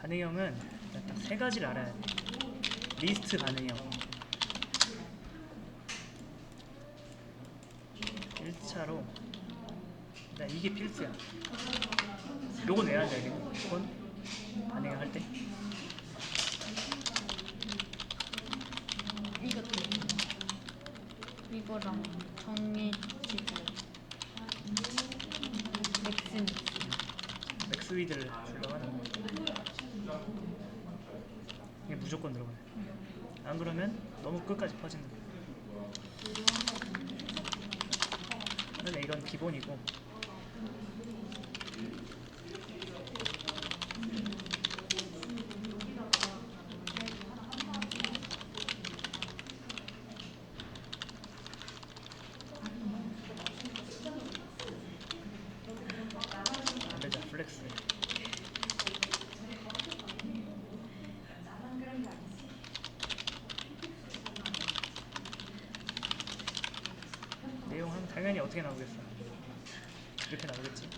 반응형은 딱 세 가지를 알아야 돼. 리스트 반응형. 1차로 나 이게 필수야. 요건 왜 하는지 알겠니? 이건 반응형 할 때. 이것도 이거랑 정해지고 맥스믹스 맥스위드를 들어가는 거. 이게 무조건 들어가요. 안 그러면 너무 끝까지 퍼진다. 근데 이건 기본이고 안 되죠 플렉스. 내용은 당연히 어떻게 나오겠어? 이렇게 나오겠지.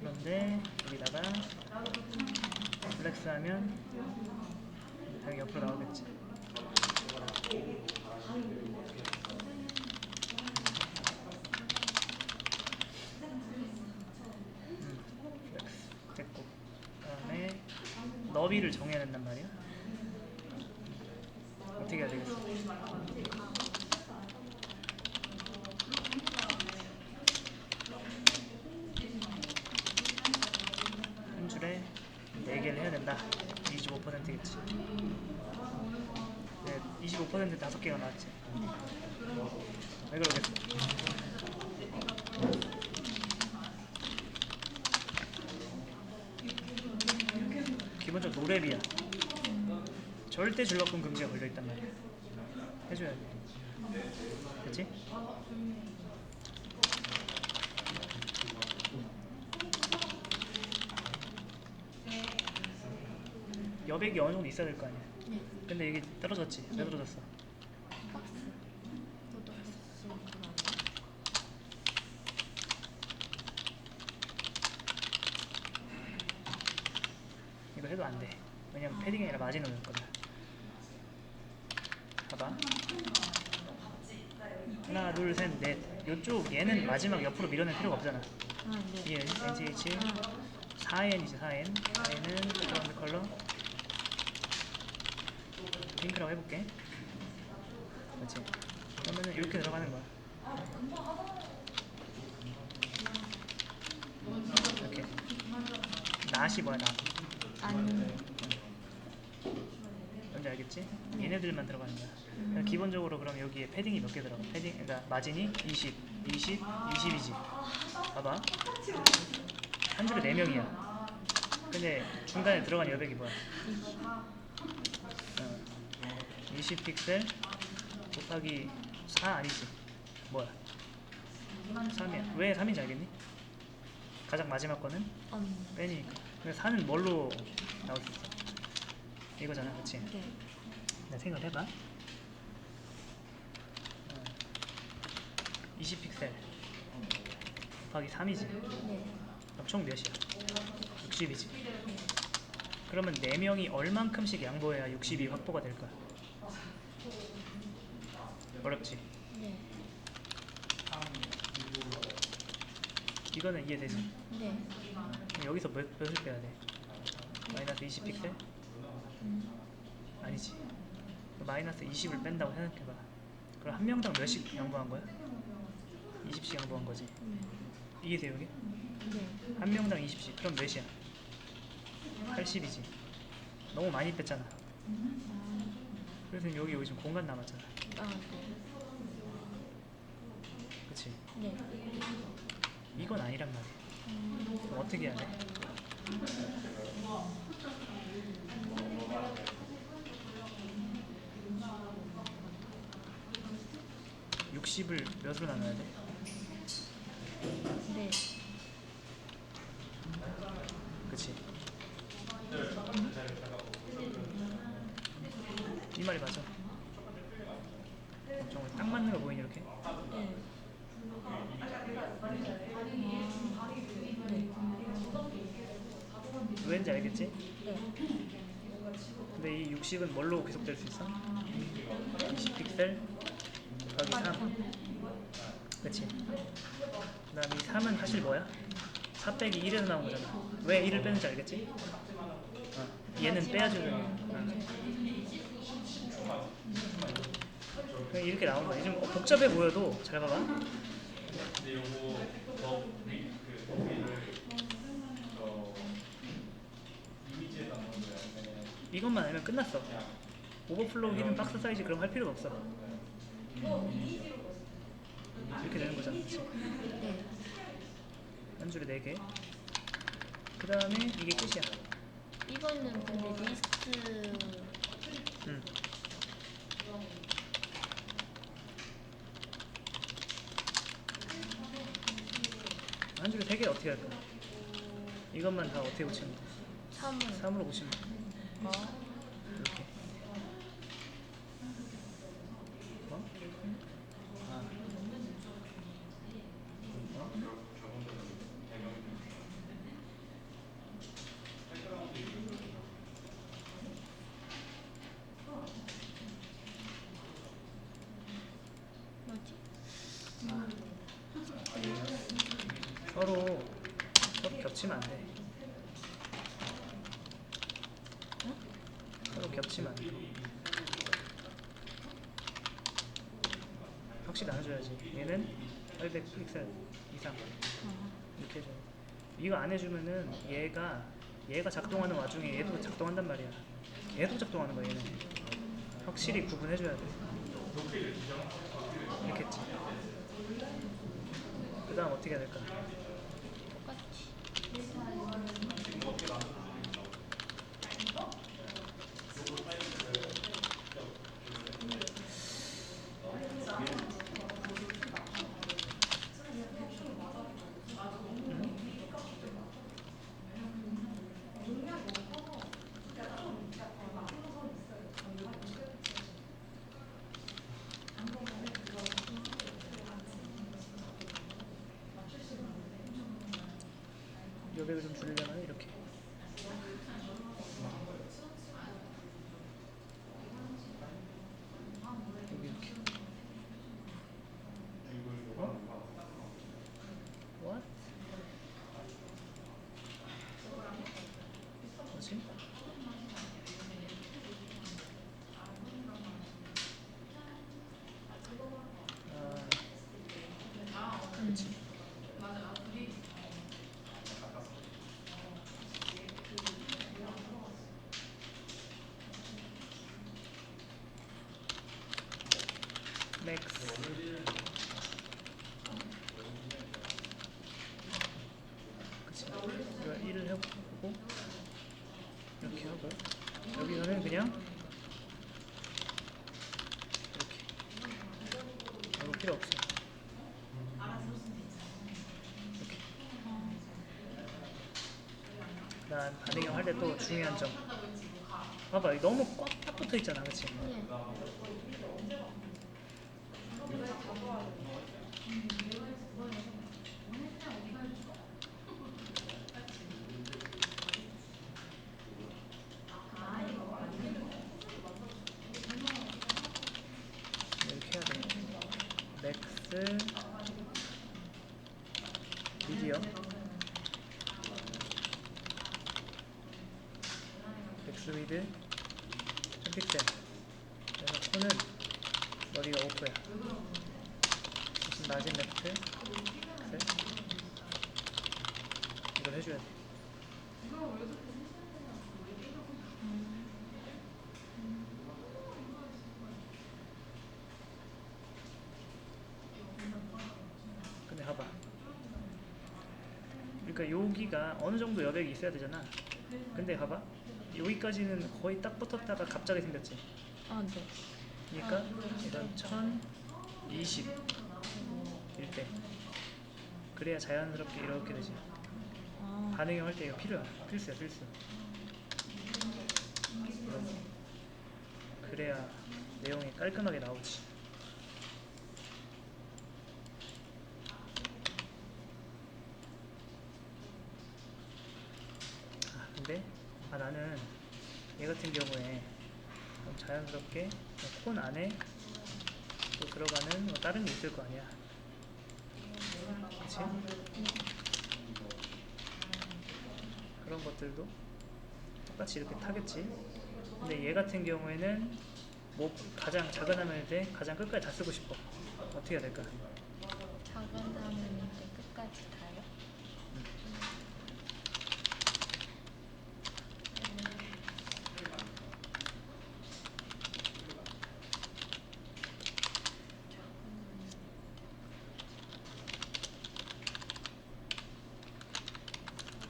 그런데 여기다가 플렉스 하면 당연히 옆으로 나오겠지. 음, 플렉스 됐고 그 다음에 너비를 정해야 된단 말이야. 어떻게 해야 되겠어? 한 줄에 4개를 해야 된다. 25%겠지. 네, 25% 5개가 나왔지. 왜 그러겠어? 기본적 으로 노래비야. 절대 줄넘금 금지가 걸려 있단 말이야. 해줘야 돼. 됐지? 여백이 어느 정도 있어야 될 거 아니야. 네 근데 이게 떨어졌지. 왜 떨어졌어? 박스 너도 박스 그거 아니야? 이거 해도 안 돼. 왜냐면 패딩이 아니라 마진을 거든. 봐봐. 하나, 둘, 셋, 넷. 요쪽 얘는 마지막 옆으로 밀어낼 필요가 없잖아. 아네 이 NCH 4N이지 4N. 4N은 그라운드 컬러. 핑크라고 해볼게. 그렇지. 그러면은 이렇게 들어가는 거야. 이렇게. 낫이 뭐야 낫. 아니 뭔지 알겠지? 얘네들만 들어가는 거야. 그러니까 기본적으로 그럼 여기에 패딩이 몇 개 들어가? 패딩, 그러니까 마진이 20, 20, 20이지. 봐봐. 한 줄에 4명이야. 근데 중간에 들어간 여백이 뭐야? 어, 20 픽셀 곱하기 4 아니지? 뭐야? 3이야. 왜 3인지 알겠니? 가장 마지막 거는 음, 빼니까. 근데 4는 뭘로 나올 수 있어? 이거잖아, 그치? 네 내 생각을 해봐. 어, 20픽셀 곱하기 3이지. 네. 그럼 총 몇이야? 60이지. 그러면 4명이 얼만큼씩 양보해야 60이 확보가 될 거야? 어렵지? 네. 이거는 이해되지? 네. 여기서 몇, 몇을 빼야 돼? 마이너스 20픽셀? 음, 아니지. 마이너스 20을 뺀다고 생각해봐. 그럼 한 명당 몇씩 양보한 거야? 20씩 양보한 거지. 음, 이해돼요, 이게? 네. 한 명당 20씩. 그럼 몇이야? 80이지. 너무 많이 뺐잖아. 아, 그래서 여기 여기 지금 공간 남았잖아. 아? 네. 네. 이건 아니란 말이야. 음, 그럼 어떻게 해야 돼? (60을) 몇으로 나눠야 돼? 네. 그치? 이 말이 맞아. 엄청 딱 맞는 거 보이니 이렇게? 네. 왠지 알겠지? 네. 근데 이 60은 뭘로 계속될 수 있어? 20픽셀 곱하기 3 그치? 그 다음 이 3은 사실 뭐야? 4 빼기 1에서 나온 거잖아 왜 1을 빼는지 알겠지? 어. 얘는 빼야주는 어. 그냥 이렇게 나온 거야 요즘 뭐 복잡해 보여도 잘 봐봐 근데 요거 더 그, 거기를 어, 이미지에다 넣은 거야 아니면 이것만 알면 끝났어 오버플로우 히든 박스 사이즈 그럼 할 필요가 없어 이렇게 되는 거잖아 그치? 네. 한 줄에 4개 그 다음에 이게 끝이야 이거는 근데 리스트 음. 한 줄에 3개 어떻게 할까? 이것만 다 어떻게 고치면 돼? 3은 3으로 고치면 돼 어? 서로 서로 겹치면 안 돼. 응? 서로 겹치면 안 돼. 확실히 나눠줘야지. 얘는 800 픽셀 이상 어. 이렇게 해줘. 이거 안 해주면은 얘가 얘가 작동하는 와중에 얘도 작동한단 말이야. 얘도 작동하는 거야 얘는. 확실히 구분해줘야 돼. 이렇게 했지. 그 다음 어떻게 해야 될까? 똑같이 여백을 좀 줄이려면 이렇게 여기 이렇게 어? What? 뭐지? 아, 그렇지. 맥스 그치 이거 1을 해보고 이렇게 하고 여기서는 그냥 이렇게. 이거 필요 없어 이렇게. 난 반응형 할 때 또 중요한 점. 봐봐 너무 꽉딱 붙어 있잖아 그치? 네. 이렇게 해야 돼. 맥스 미디어. 맥스 위드 10픽셀 그래서 폰은 머리가 오프야. 무슨 낮은 레프트? 셋. 이걸 해줘야 돼 근데 봐봐 그러니까 여기가 어느 정도 여백이 있어야 되잖아. 근데 봐봐. 여기까지는 거의 딱 붙었다가 갑자기 생겼지. 아, 네. 그러니까 이런 1020 일때 그래야 자연스럽게 이렇게 되지. 아, 반응형 할때 이거 필요야. 필수야 필수. 그래야 내용이 깔끔하게 나오지 아 근데 나는 얘 같은 경우에 좀 자연스럽게 콘 안에 또 들어가는 뭐 다른 게 있을 거 아니야. 그치? 그런 것들도 똑같이 이렇게 타겠지. 근데 얘 같은 경우에는 뭐 가장 작은 화면일 때 가장 끝까지 다 쓰고 싶어. 어떻게 해야 될까? 작은 화면인데 끝까지 가요?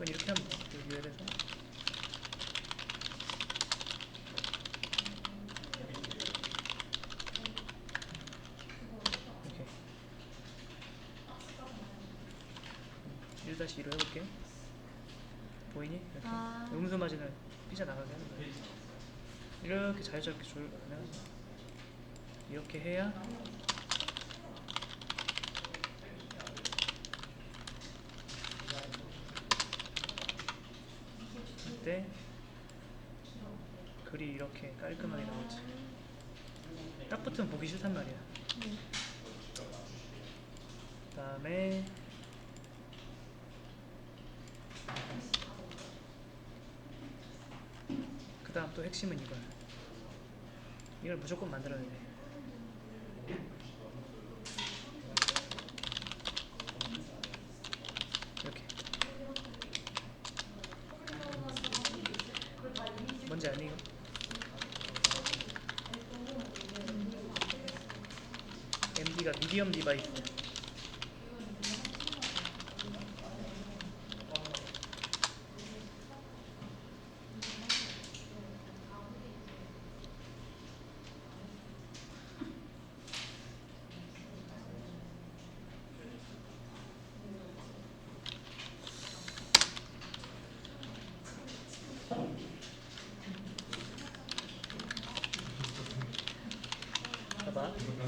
그건 이렇게 하면 돼. 여기 위에서 이렇게 1-2로 해볼게 보이니? 이렇게 아. 음수 마진을 삐져나가게 하는 거야 이렇게 자연스럽게 조율하면 이렇게 해야 이때 글이 이렇게 깔끔하게 나오지 딱 붙으면 보기 싫단 말이야 네. 그 다음에 그 다음 또 핵심은 이거야. 이걸 무조건 만들어야 돼. 이렇게. 뭔지 아니 이거? MD가 미디엄 디바이스 봐봐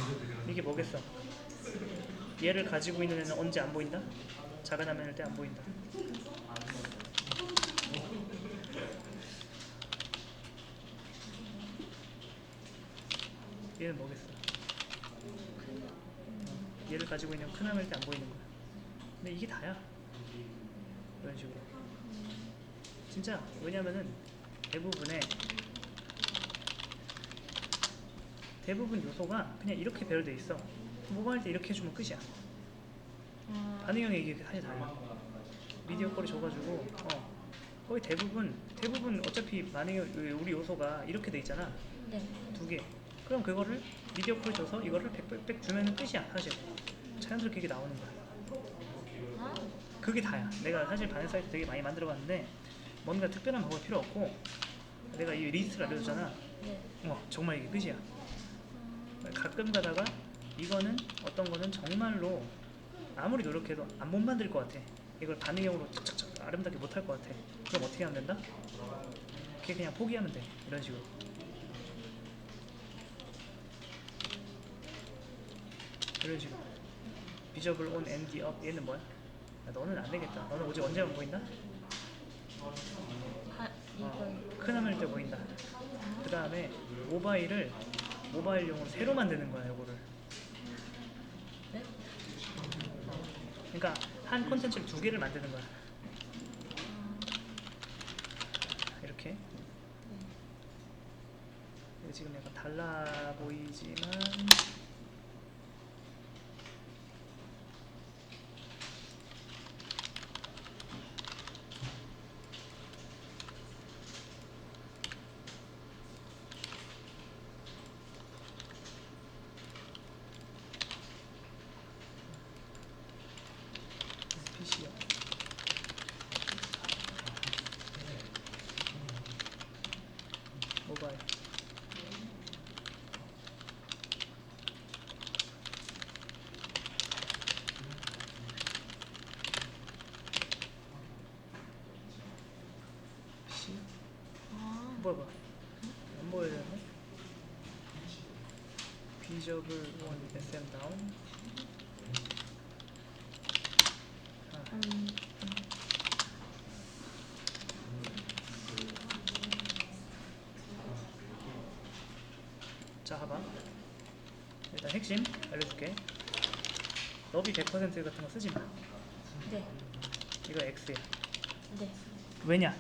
이게 뭐겠어? 얘를 가지고 있는 애는 언제 안 보인다? 작은 화면일 때 안 보인다. 얘는 뭐겠어 어, 얘를 가지고 있는 큰 화면일 때 안 보이는 거야. 근데 이게 다야. 이런 식으로. 진짜. 왜냐면은 대부분의 대부분 요소가 그냥 이렇게 배열돼 있어. 모바일 때 이렇게 해주면 끝이야. 아, 반응형이 이게 사실 달라. 미디어 거리 줘가지고 어 거의 대부분 대부분 어차피 반응형 우리 요소가 이렇게 돼 있잖아. 네. 두 개. 그럼 그거를 미디어 콜 줘서 이거를 빽빽빽 주면은 끝이야 사실. 자연스럽게 이게 나오는 거야. 아, 그게 다야. 내가 사실 반응 사이트 되게 많이 만들어봤는데 뭔가 특별한 방법 필요 없고 내가 이 리스트를 알려줬잖아. 네. 어 정말 이게 끝이야. 가끔 가다가 이거는 어떤 거는 정말로 아무리 노력해도 안 못 만들 것 같아. 이걸 반응형으로 착착착 아름답게 못 할 것 같아. 그럼 어떻게 하면 된다? 그게 그냥 포기하면 돼. 이런 식으로. 이런 식으로. 비저블 온 MD 업 얘는 뭐야? 야, 너는 안 되겠다. 너는 오직 언제만 보인다? 아, 어, 큰 화면일 때 보인다. 그 다음에 모바일을 모바일용으로 새로 만드는 거야, 이거를. 네? 그러니까 한 콘텐츠를 두 개를 만드는 거야. 이렇게. 지금 약간 달라 보이지만 봐봐. 안 보여요? 비저블 원 SM 다운. 자 봐봐. 일단 핵심 알려줄게 너비 100% 같은 거 쓰지 마 네. 이거 X야 네. 왜냐?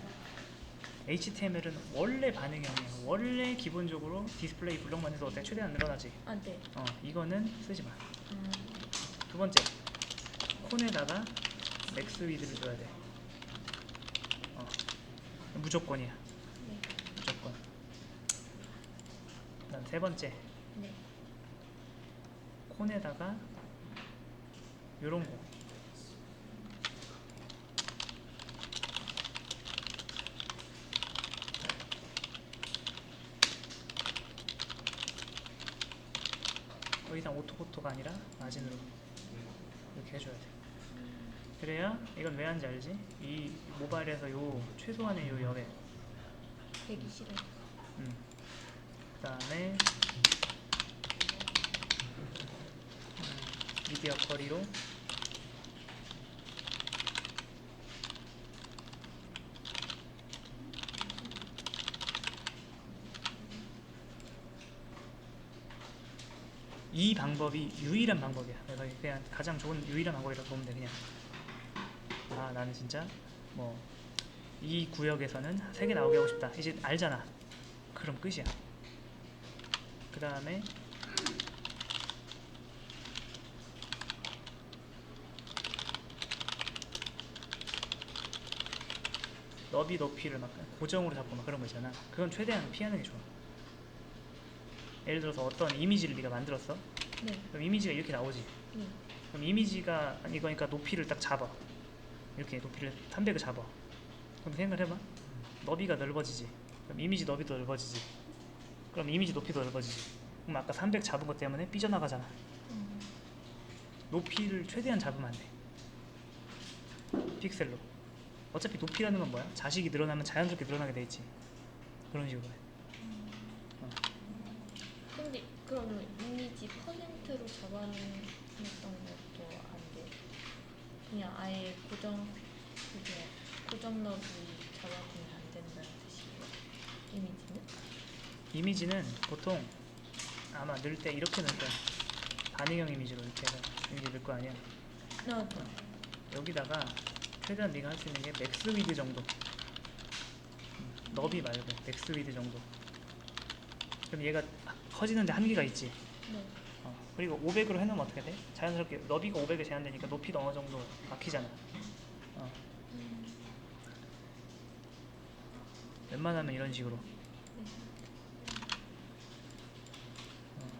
HTML은 원래 반응형이야. 원래 기본적으로 디스플레이 블록만 해서 어때 최대한 늘어나지. 아, 네. 어, 이거는 쓰지 마. 음, 두 번째, 콘에다가 맥스 위드를 줘야 돼. 어, 무조건이야. 네. 무조건. 그다음 세 번째, 네. 콘에다가 요런 거. 더 이상 오토코토가 아니라 마진으로 이렇게 해줘야 돼. 그래야 이건 왜 하는지 알지? 이 모바일에서 요 최소한의 요 여백, 120에. 음. 그 다음에 음, 미디어 커리로 이 방법이 유일한 방법이야. 그래서 그냥 가장 좋은 유일한 방법이라고 보면 돼 그냥. 아 나는 진짜 뭐 이 구역에서는 세 개 나오게 하고 싶다. 이제 알잖아. 그럼 끝이야. 그 다음에 너비 높이를 막 고정으로 잡고 막 그런 거 있잖아. 그건 최대한 피하는 게 좋아. 예를 들어서 어떤 이미지를 네가 만들었어. 네. 그럼 이미지가 이렇게 나오지. 네. 그럼 이미지가 이거니까 높이를 딱 잡아. 이렇게 높이를 300을 잡아. 그럼 생각을 해봐. 너비가 넓어지지. 그럼 이미지 너비도 넓어지지. 그럼 이미지 높이도 넓어지지. 그럼 아까 300 잡은 것 때문에 삐져나가잖아. 음, 높이를 최대한 잡으면 안 돼. 픽셀로. 어차피 높이라는 건 뭐야? 자식이 늘어나면 자연스럽게 늘어나게 돼 있지. 그런 식으로 해. 근데 그럼 이미지 퍼센 트로 잡아냈던 것도 안 돼. 그냥 아예 고정 그게 고정 너비 잡아두면 안 된다는 뜻이에요. 이미지는? 이미지는 보통 아마 넣을 때 이렇게 넣을 거야. 반응형 이미지로 이렇게 해서 이미지 넣을 거 아니야. 네. 여기다가 최대한 네가 할 수 있는 게 맥스 위드 정도 음, 너비 말고 맥스 위드 정도 그럼 얘가 커지는데 한계가 있지 네. 어, 그리고 500으로 해놓으면 어떻게 돼? 자연스럽게 너비가 500에 제한되니까 높이도 어느 정도 막히잖아. 어, 음, 웬만하면 이런 식으로. 네. 어,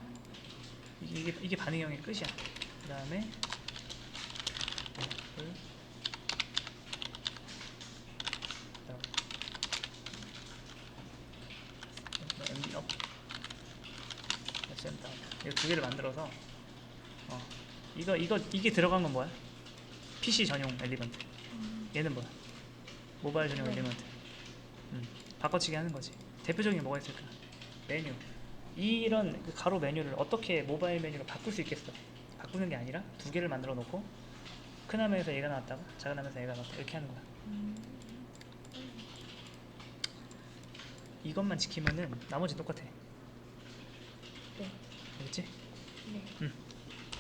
이게, 이게, 반응형의 끝이야. 그 다음에 업 센터 이거 두 개를 만들어서 어, 이거 이거 이게 들어간 건 뭐야? PC 전용 엘리먼트 얘는 뭐야? 모바일 전용 네. 엘리먼트 음, 바꿔치기 하는 거지 대표적인 게 뭐가 있을까? 메뉴 이런 그 가로 메뉴를 어떻게 모바일 메뉴로 바꿀 수 있겠어? 바꾸는 게 아니라 두 개를 만들어 놓고 큰 화면에서 얘가 나왔다가 작은 화면에서 얘가 나왔다 이렇게 하는 거야 이것만 지키면은 나머지 똑같아 네. 알겠지? 네. 응